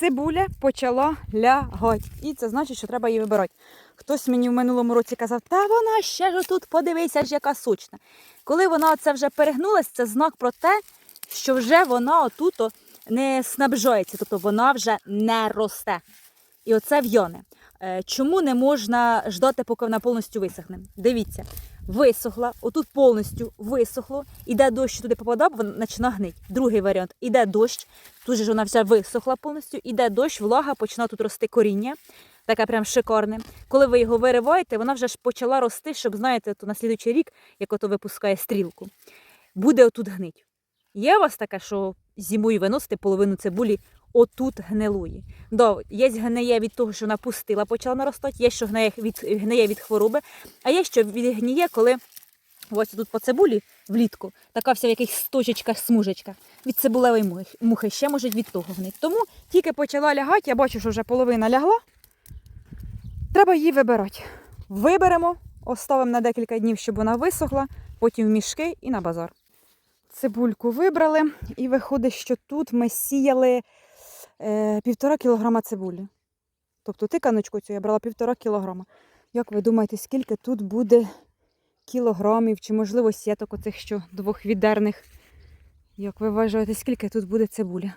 цибуля почала лягати. І це значить, що треба її вибирати. Хтось мені в минулому році казав, та вона ще ж тут, подивися ж, яка сучна. Коли вона це вже перегнулась, це знак про те, що вже вона отут не снабжається, тобто вона вже не росте. І оце в'йоне. Чому не можна ждати, поки вона повністю висохне? Дивіться, висохла, отут повністю висохло, іде дощ туди попадав, вона починає гнити. Другий варіант іде дощ, тут же ж вона вся висохла повністю, іде дощ, влага, починає тут рости коріння. Таке прям шикарне. Коли ви його вириваєте, вона вже ж почала рости, щоб, знаєте, то на слідуючий рік, як ото випускає стрілку, буде отут гнить. Є у вас таке, що зимою виносите половину цибулі отут гнилої. Да, є гниє від того, що вона пустила, почала наростати, є, що гниє від, гниє від хвороби, а є, що відгніє, коли ось тут по цибулі влітку, така вся в якихось точечках, смужечках. Від цибулевої мухи, ще можуть від того гнити. Тому тільки почала лягати, я бачу, що вже половина лягла. Треба її вибирати. Виберемо, оставимо на декілька днів, щоб вона висохла, потім в мішки і на базар. Цибульку вибрали, і виходить, що тут ми сіяли півтора кілограма цибулі. Тобто тиканочку цю я брала півтора кілограма. Як ви думаєте, скільки тут буде кілограмів, чи, можливо, сіток оцих що двохвідерних? Як ви вважаєте, скільки тут буде цибуля?